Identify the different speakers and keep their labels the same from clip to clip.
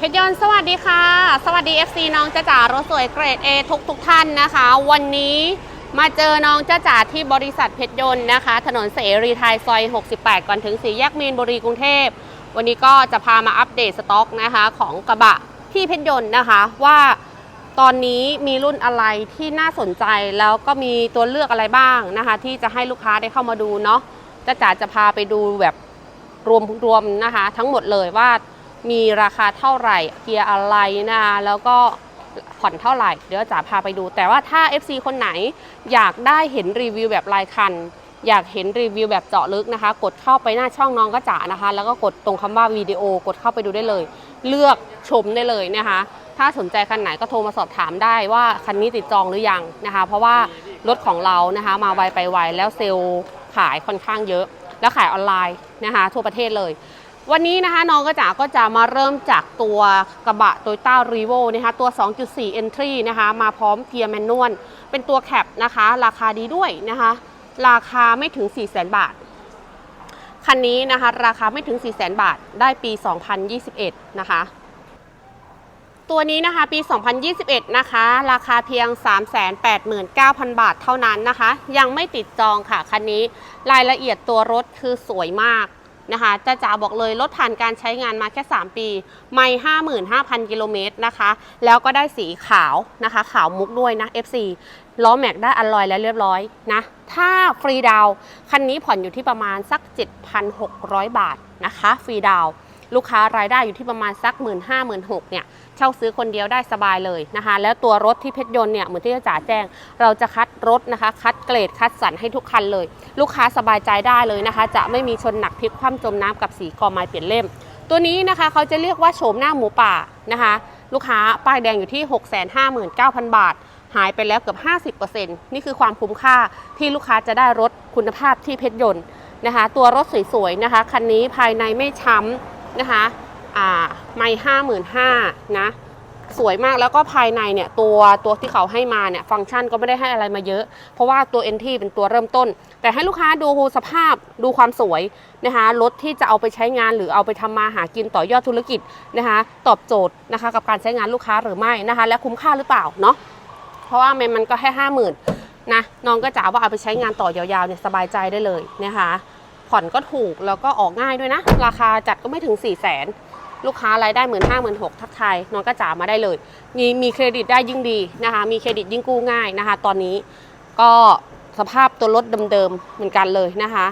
Speaker 1: เพชรยนต์สวัสดีค่ะ สวัสดี FC น้องจ้าจ๋ารถสวยเกรด A ทุกทุกท่านนะคะ วันนี้มาเจอน้องจ้าจ๋าที่บริษัทเพชรยนต์นะคะ ถนนเสรีไทยซอย 68 ก่อนถึงสี่แยกมีนบุรีกรุงเทพ วันนี้ก็จะพามาอัปเดตสต็อกนะคะ ของกระบะที่เพชรยนต์นะคะ ว่าตอนนี้มีรุ่นอะไรที่น่าสนใจแล้วก็มีตัวเลือกอะไรบ้างนะคะ ที่จะให้ลูกค้าได้เข้ามาดูเนาะจ้าจ๋าจะพาไปดูแบบรวมรวมนะคะ ทั้งหมดเลยว่า มีราคาเท่าไหร่เกียร์อะไรนะแล้วก็ผ่อนเท่าไหร่ เดี๋ยวจ๋าพาไปดู แต่ว่าถ้า FC คนไหนอยากได้เห็นรีวิวแบบรายคัน อยากเห็นรีวิวแบบเจาะลึกนะคะ กดเข้าไปหน้าช่องน้องก็จ๋านะคะ แล้วก็กดตรงคำว่าวิดีโอกดเข้าไปดูได้เลย เลือกชมได้เลยนะคะ ถ้าสนใจคันไหนก็โทรมาสอบถามได้ว่าคันนี้ติดจองหรือยังนะคะ เพราะว่ารถของเรานะคะ มาไวไปไวแล้วเซลล์ขายค่อนข้างเยอะ แล้วขายออนไลน์นะคะ ทั่วประเทศเลย วันนี้นะคะน้องกระจ๋าก็จะมาเริ่มจากตัวกระบะ Toyota r e v o นะคะตัว 2.4 Entry นะคะมาพร้อมเกียร์แมนนวลเป็นตัวแคปนะคะ ราคาดีด้วยนะคะ ราคาไม่ถึง 400,000 บาท คันนี้นะคะ ราคาไม่ถึง 400,000 บาท ได้ปี 2021 นะคะ ตัวนี้นะคะปี 2021 นะคะ ราคาเพียง 389,000 บาทเท่านั้นนะคะ ยังไม่ติดจองค่ะ คันนี้รายละเอียดตัวรถคือสวยมาก นะคะจ้าจ๋าบอกเลยรถผ่านการใช้งานมาแค่ 3 ปี ไม่ 55,000 กิโลเมตรนะคะ แล้วก็ได้สีขาวนะคะ ขาวมุกด้วยนะ FC ล้อแม็กได้อลลอยแล้วเรียบร้อยนะ ถ้าฟรีดาวคันนี้ผ่อนอยู่ที่ประมาณสัก 7,600 บาทนะคะ ฟรีดาว ลูกค้ารายได้อยู่ที่ประมาณสัก 1 5 0 0 0 1 6 0 0 เนี่ยเช่าซื้อคนเดียวได้สบายเลยนะคะ แล้วตัวรถที่เพชรยนต์เนี่ยเหมือนที่จ๋าแจ้ง เราจะคัดรถนะคะ คัดเกรดคัดสรรให้ทุกคันเลย ลูกค้าสบายใจได้เลยนะคะ จะไม่มีชนหนักพลิกคว่ำจมน้ำกับสีกอไม้เปลี่ยนเล่ม ตัวนี้นะคะเขาจะเรียกว่าโฉมหน้าหมูป่านะคะ ลูกค้าป้ายแดงอยู่ที่ 659,000 บาทหายไปแล้วเกือบ 50%นี่คือความคุ้มค่าที่ลูกค้าจะได้รถคุณภาพที่เพชรยนต์นะคะ ตัวรถสวยๆนะคะ คันนี้ภายในไม่ช้ำ นะคะอ่าไม่ห้าหมื่นห้านะสวยมากแล้วก็ภายในเนี่ยตัวตัวที่เขาให้มาเนี่ยฟังก์ชันก็ไม่ได้ให้อะไรมาเยอะ เพราะว่าตัว NT เป็นตัวเริ่มต้น แต่ให้ลูกค้าดูสภาพดูความสวยนะคะรถที่จะเอาไปใช้งานหรือเอาไปทำมาหากินต่อยอดธุรกิจนะคะ ตอบโจทย์นะคะกับการใช้งานลูกค้าหรือไม่นะคะ และคุ้มค่าหรือเปล่าเนาะเพราะว่ามันมันก็แค่ห้าหมื่นนะน้องก็จ๋าว่าเอาไปใช้งานต่อยาวๆเนี่ยสบายใจได้เลยนะคะ ผ่อนก็ถูกแล้วก็ออกง่ายด้วยนะ ราคาจัดก็ไม่ถึง4ี่แสนลูกค้ารายได้หมื่นห้าหมื่นหกทักทายน้องก็จ่ามาได้เลย มีมีเครดิตได้ยิ่งดีนะคะ มีเครดิตยิ่งกู้ง่ายนะคะ ตอนนี้ก็สภาพตัวรถเดิมๆเหมือนกันเลยนะคะ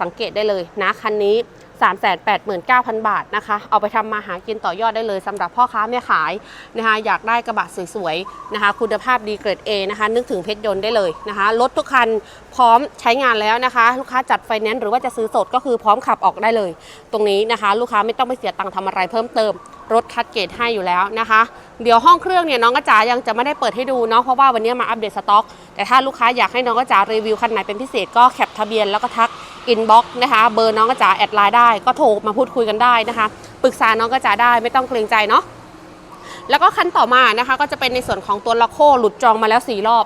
Speaker 1: สังเกตได้เลยนะคันนี้ 389,000 บาทนะคะ เอาไปทำมาหากินต่อยอดได้เลยสำหรับพ่อค้าแม่ขายนะคะอยากได้กระบะสวยๆนะคะ คุณภาพดีเกรด A นะคะนึกถึงเพชรยนต์ได้เลยนะคะรถทุกคันพร้อมใช้งานแล้วนะคะ ลูกค้าจัดไฟแนนซ์หรือว่าจะซื้อสดก็คือพร้อมขับออกได้เลย ตรงนี้นะคะ ลูกค้าไม่ต้องไปเสียตังค์ทำอะไรเพิ่มเติม รถคัดเกรดให้อยู่แล้วนะคะ เดี๋ยวห้องเครื่องเนี่ยน้องกระจ๋ายังจะไม่ได้เปิดให้ดูเนาะเพราะว่าวันนี้มาอัปเดตสต็อก แต่ถ้าลูกค้าอยากให้น้องกระจ๋ารีวิวคันไหนเป็นพิเศษก็แคปทะเบียนแล้วก็ทักอินบ็อกซ์นะคะ เบอร์น้องกระจ๋าแอดไลน์ได้ก็โทรมาพูดคุยกันได้นะคะปรึกษาน้องกระจ๋าได้ไม่ต้องเกรงใจเนาะแล้วก็คันต่อมานะคะ ก็จะเป็นในส่วนของตัวละโคหลุดจองมาแล้วสี่รอบ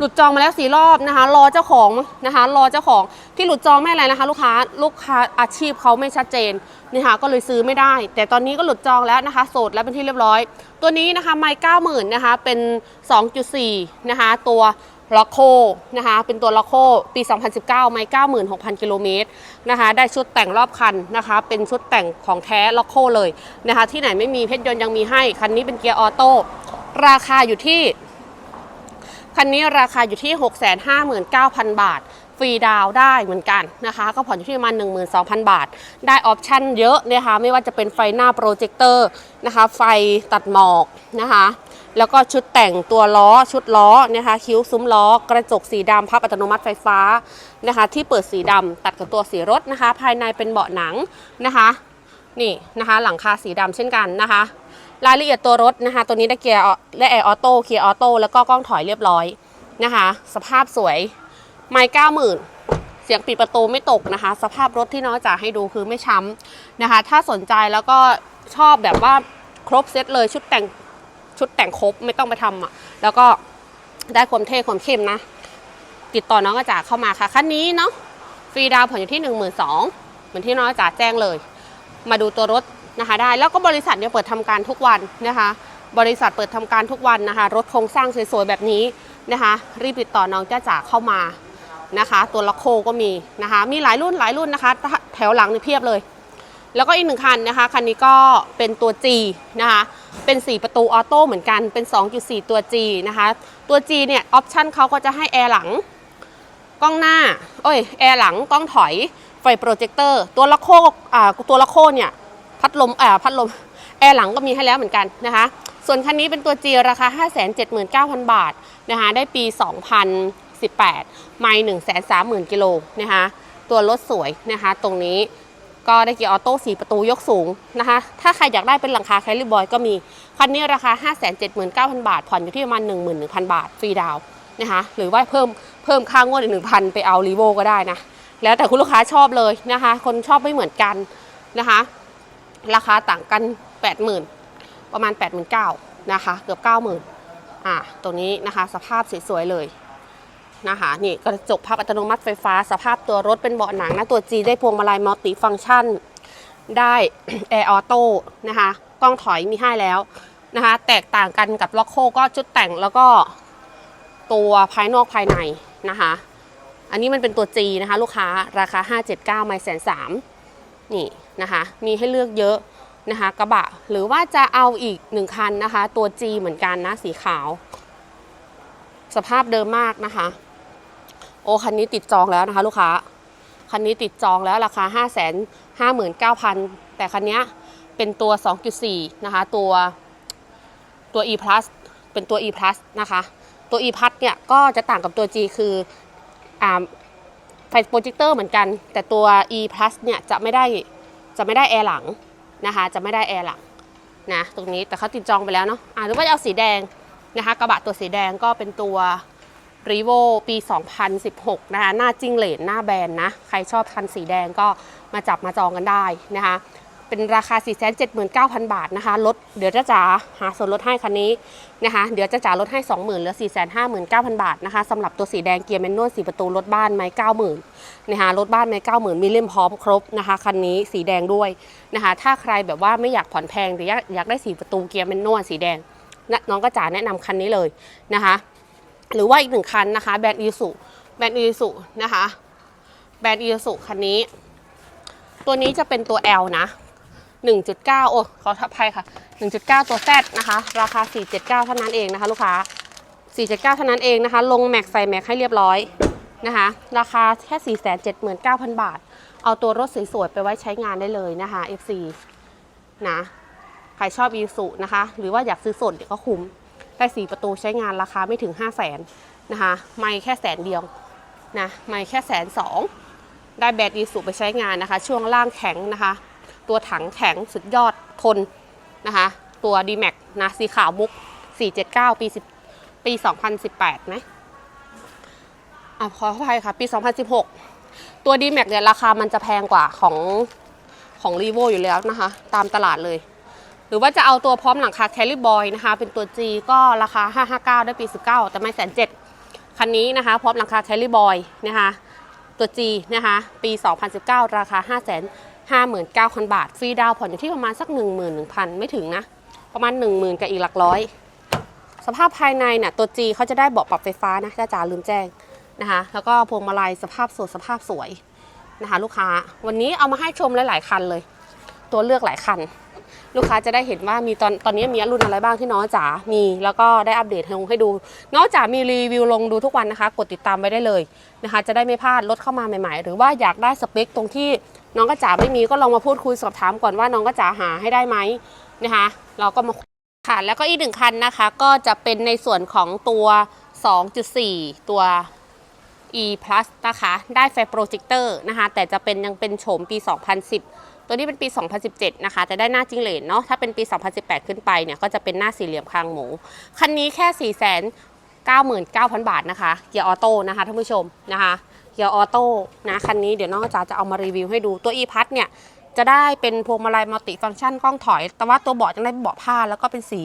Speaker 1: หลุดจองมาแล้วสี่รอบนะคะ รอเจ้าของนะคะรอเจ้าของที่หลุดจองไม่อะไรนะคะ ลูกค้าลูกค้าอาชีพเขาไม่ชัดเจนนะคะก็เลยซื้อไม่ได้ แต่ตอนนี้ก็หลุดจองแล้วนะคะ โสดแล้วเป็นที่เรียบร้อย ตัวนี้นะคะไมค์เก้าหมื่นนะคะเป็น 2.4 นะคะตัวล็อกโคนะคะเป็นตัวล็อกโคปี 2019 ไมค์96,000 กิโลเมตรนะคะได้ชุดแต่งรอบคันนะคะเป็นชุดแต่งของแท้ล็อกโคเลยนะคะที่ไหนไม่มีเพชรยนต์ยังมีให้ คันนี้เป็นเกียร์ออโต้ราคาอยู่ที่ คันนี้ราคาอยู่ที่ 659,000 บาท ฟรีดาวได้เหมือนกันนะคะ ก็ผ่อนอยู่ที่ประมาณ 12,000 บาท ได้ออปชั่นเยอะนะคะไม่ว่าจะเป็นไฟหน้าโปรเจคเตอร์นะคะ ไฟตัดหมอกนะคะ แล้วก็ชุดแต่งตัวล้อชุดล้อนะคะ คิ้วซุ้มล้อ กระจกสีดำพับอัตโนมัติไฟฟ้านะคะ ที่เปิดสีดำตัดกับตัวสีรถนะคะ ภายในเป็นเบาะหนังนะคะ นี่นะคะ หลังคาสีดำเช่นกันนะคะ รายละเอียดตัวรถนะคะ ตัวนี้ได้เกียร์และแอร์ออโต้เกียร์ออโต้แล้วก็กล้องถอยเรียบร้อยนะคะ สภาพสวย ไม่เก้าหมื่นเสียงปิดประตูไม่ตกนะคะ สภาพรถที่น้องจ๋าให้ดูคือไม่ช้ำนะคะ ถ้าสนใจแล้วก็ชอบแบบว่าครบเซตเลยชุดแต่งชุดแต่งครบไม่ต้องไปทำอะ แล้วก็ได้ความเท่ความเข้มนะ ติดต่อน้องจ๋าเข้ามาค่ะคันนี้เนาะฟรีดาวผ่อนอยู่ที่ 1 2 0 0 0เหมือนที่น้องจ๋าแจ้งเลย มาดูตัวรถ นะคะได้แล้วก็บริษัทเนี่ยเปิดทำการทุกวันนะคะ บริษัทเปิดทำการทุกวันนะคะ รถโครงสร้างสวยๆแบบนี้นะคะ รีบติดต่อน้องจ้าจ๋าเข้ามานะคะ ตัวละโคก็มีนะคะ มีหลายรุ่นหลายรุ่นนะคะ แถวหลังนี่เพียบเลย แล้วก็อีกหนึ่งคันนะคะคันนี้ก็เป็นตัว G นะคะเป็น 4 ประตูออโต้เหมือนกันเป็น 2.4 ตัว G นะคะตัว G เนี่ยออปชันเขาก็จะให้แอร์หลังกล้องหน้า เอ้ย แอร์หลัง กล้องถอย ไฟโปรเจคเตอร์ ตัวละโคอ่าตัวละโคเนี่ย พัดลมอ่าพัดลมแอร์หลังก็มีให้แล้วเหมือนกันนะคะ ส่วนคันนี้เป็นตัว G ราคา 579,000 บาทนะคะ ได้ปี 2018 ไม่130,000 กิโลนะคะ ตัวรถสวยนะคะ ตรงนี้ก็ได้เกียร์ออโต้4ประตูยกสูงนะคะ ถ้าใครอยากได้เป็นหลังคาแคลิบอยก็มี คันนี้ราคา 579,000 บาท ผ่อนอยู่ที่ประมาณ 11,000 บาท ฟรีดาวน์นะคะ หรือว่าเพิ่มเพิ่มค่างวดอีก 1,000 ไปเอารีโวก็ได้นะ แล้วแต่คุณลูกค้าชอบเลยนะคะ คนชอบไม่เหมือนกันนะคะ ราคาต่างกัน 80,000 ประมาณ 89,000นะคะ เกือบ 90,000อ่าตรงนี้นะคะสภาพสวยๆเลยนะคะนี่กระจกพับอัตโนมัติไฟฟ้า สภาพตัวรถเป็นเบาะหนังนะตัว G ได้พวงมาลัยมัลติฟังก์ชัน ได้แอร์ออโต้นะคะ กล้องถอยมีให้แล้วนะคะ แตกต่างกันกับล็อกโคก็ชุดแต่งแล้วก็ตัวภายนอกภายในนะคะ อันนี้มันเป็นตัว G นะคะ ลูกค้าราคา 579ไม่แสนสาม นี่นะคะมีให้เลือกเยอะนะคะกระบะหรือว่าจะเอาอีกหนึ่งคันนะคะ ตัว G เหมือนกันนะสีขาว สภาพเดิมมากนะคะ โอ้คันนี้ติดจองแล้วนะคะลูกค้าคันนี้ติดจองแล้วราคา 5 5 9 0 0 0 แต่คันนี้เป็นตัว 2.4 นะคะ ตัวตัว e plus เป็นตัว e plus นะคะ ตัว e plus เนี่ยก็จะต่างกับตัว G คืออ่า ไฟโปรเจคเตอร์เหมือนกัน แต่ตัว e plus เนี่ยจะไม่ได้จะไม่ได้แอร์หลังนะคะจะไม่ได้แอร์หลังนะตรงนี้แต่เขาติดจองไปแล้วเนาะอ่าหรือว่าจะเอาสีแดงนะคะกระบะตัวสีแดงก็เป็นตัวรีโวปี 2016 นะคะหน้าจิ้งเหลนหน้าแบนนะ ใครชอบคันสีแดงก็มาจับมาจองกันได้นะคะ เป็นราคา 479,000 บาทนะคะ ลด เดี๋ยวจะจ๋าหาส่วนลดให้คันนี้นะคะ เดี๋ยวจะจ๋าลดให้ 20,000เหลือ 459,000 บาทนะคะสำหรับตัวสีแดงเกียร์แมนนวลสีประตูรถบ้านไม้90,000นะคะรถบ้านไม้90,000 มีเล่มพร้อมครบนะคะคันนี้สีแดงด้วยนะคะ ถ้าใครแบบว่าไม่อยากผ่อนแพงแต่อยากอยากได้สีประตูเกียร์แมนนวลสีแดงน,น้องก็จ๋าแนะนำคันนี้เลยนะคะ หรือว่าอีกหนึ่งคันนะคะแบรนด์อีสุแบรนด์อีสุนะคะแบรนด์อีสุคันนี้ ตัวนี้จะเป็นตัว L นะ 1.9 โอ้ขอทับภัยค่ะ 1.9 ตัว Z นะคะ ราคา 479 เท่านั้นเองนะคะ ลูกค้า 479 เท่านั้นเองนะคะ ลงแม็กใส่แม็กให้เรียบร้อยนะคะ ราคาแค่ 479,000 บาท เอาตัวรถสวยๆ ไปไว้ใช้งานได้เลยนะคะ FC นะ ใครชอบอีสุนะคะ หรือว่าอยากซื้อสดเดี๋ยวก็คุ้ม ได้สีประตูใช้งานราคาไม่ถึง 5 0 0แสนนะคะ ไม่แค่แสนเดียวนะ ไม่แค่แสนสอง ได้แบตอีสุไปใช้งานนะคะ ช่วงล่างแข็งนะคะ ตัวถังแข็งสุดยอดทนนะคะ ตัว d m a x นะสีขาวมุก 479 ปี 10 ปี 2018ไหมอะขออภัยค่ะ ปี 2016 ตัว d m a x เนี่ยราคามันจะแพงกว่าของของ r e v o อยู่แล้วนะคะ ตามตลาดเลย หรือว่าจะเอาตัวพร้อมหลังคาแคลิบอยนะคะ เป็นตัว G ก็ราคา 559 ได้ปี 19 แต่ไม่แสนเจ็ดคันนี้นะคะ พร้อมหลังคาแคลิบอยนะคะตัว G นะคะ ปี 2019 ราคา5 5 9 0 0 0 บาท ฟรีดาวผ่อนอยู่ที่ประมาณสัก 11,000 ไม่ถึงนะ ประมาณ 10,000 กับอีกหลักร้อย สภาพภายในเนี่ยตัว G เขาจะได้เบาะปรับไฟฟ้านะจ้าจ๋าลืมแจ้งนะคะ แล้วก็พวงมาลัยสภาพสดสภาพสวยนะคะ ลูกค้า วันนี้เอามาให้ชมหลายๆคันเลย ตัวเลือกหลายคัน ลูกค้าจะได้เห็นว่ามีตอนตอนนี้มีรุ่นอะไรบ้างที่น้องจ๋า มีแล้วก็ได้อัปเดตลงให้ดูน้องจ๋ามีรีวิวลงดูทุกวันนะคะ กดติดตามไว้ได้เลยนะคะ จะได้ไม่พลาดรถเข้ามาใหม่ ๆ หรือว่าอยากได้สเปคตรงที่ น้องกระจ๋าไม่มีก็ลองมาพูดคุยสอบถามก่อนว่าน้องกระจ๋าหาให้ได้ไหมนะคะ เราก็มาค่ะแล้วก็อีกหนึ่งคันนะคะ ก็จะเป็นในส่วนของตัว 2.4 ตัว e plus นะคะ ได้ไฟโปรเจคเตอร์นะคะ แต่จะเป็นยังเป็นโฉมปี 2010 ตัวนี้เป็นปี 2017 นะคะแต่ได้หน้าจิ้งเหลนเนาะถ้าเป็นปี 2018 ขึ้นไปเนี่ย ก็จะเป็นหน้าสี่เหลี่ยมคางหมู คันนี้แค่ 499,000 บาทนะคะเกียร์ออโต้นะคะท่านผู้ชมนะคะ เกียร์ออโต้นะคันนี้เดี๋ยวน้องจ๋าจะเอามารีวิวให้ดูตัว e plus เนี่ยจะได้เป็นพวงมาลัยมัลติฟังก์ชันกล้องถอย แต่ว่าตัวเบาะจะได้เบาะผ้าแล้วก็เป็นสี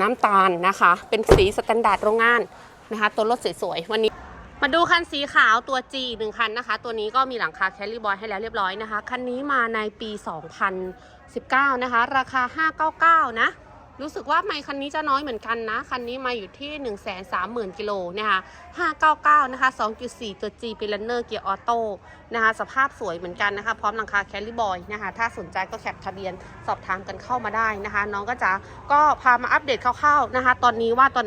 Speaker 1: น้ำตาลนะคะ เป็นสีสแตนดาร์ดโรงงานนะคะ ตัวรถสวยๆวันนี้ มาดูคันสีขาวตัว G ีหนึ่งคันนะคะ ตัวนี้ก็มีหลังคาแคลรี่บอยให้แล้วเรียบร้อยนะคะ คันนี้มาในปี 2019 นะคะ ราคา 599 นะ รู้สึกว่าไมค์คันนี้จะน้อยเหมือนกันนะ คันนี้มาอยู่ที่ 130,000กิโลนะคะ599 นะคะ 2.4 ตัว G เป็นลันเนอร์เกียร์ออโต้นะคะ สภาพสวยเหมือนกันนะคะ พร้อมหลังคาแคลรี่บอยนะคะ ถ้าสนใจก็แคปทะเบียนสอบถามกันเข้ามาได้นะคะ น้องก็จะก็พามาอัปเดตคร่าวๆนะคะ ตอนนี้ว่าตอน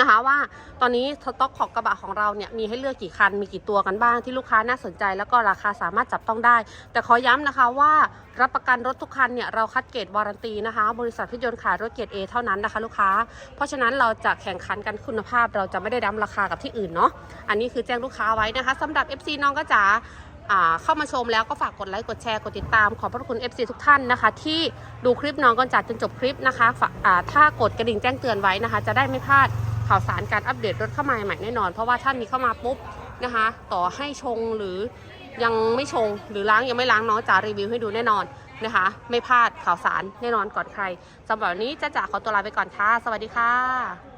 Speaker 1: นะคะว่าตอนนี้สต็อกของกระบะของเราเนี่ยมีให้เลือกกี่คันมีกี่ตัวกันบ้างที่ลูกค้าน่าสนใจ แล้วก็ราคาสามารถจับต้องได้ แต่ขอย้ำนะคะว่ารับประกันรถทุกคันเนี่ยเราคัดเกรดวารันตีนะคะ บริษัทพิยนต์ขายรถเกรด A เท่านั้นนะคะ ลูกค้า เพราะฉะนั้นเราจะแข่งขันกันคุณภาพ เราจะไม่ได้ดั้มราคากับที่อื่นเนาะอันนี้คือแจ้งลูกค้าไว้นะคะสำหรับ FC น้องก็จ๋าเข้ามาชมแล้วก็ฝากกดไลค์ กดแชร์ กดติดตาม ขอบพระคุณ FC ทุกท่านนะคะ ที่ดูคลิปน้องก่อนจัดจนจบคลิปนะคะถ้ากดกระดิ่งแจ้งเตือนไว้นะคะ จะได้ไม่พลาด ข่าวสารการอัปเดตรถเข้ามาใหม่แน่นอน เพราะว่าท่านมีเข้ามาปุ๊บนะคะ ต่อให้ชงหรือยังไม่ชงหรือล้างยังไม่ล้างน้องจะรีวิวให้ดูแน่นอนนะคะ ไม่พลาดข่าวสารแน่นอนก่อนใครสำหรับวันนี้จะจาขอตัวลาไปก่อนค่ะ สวัสดีค่ะ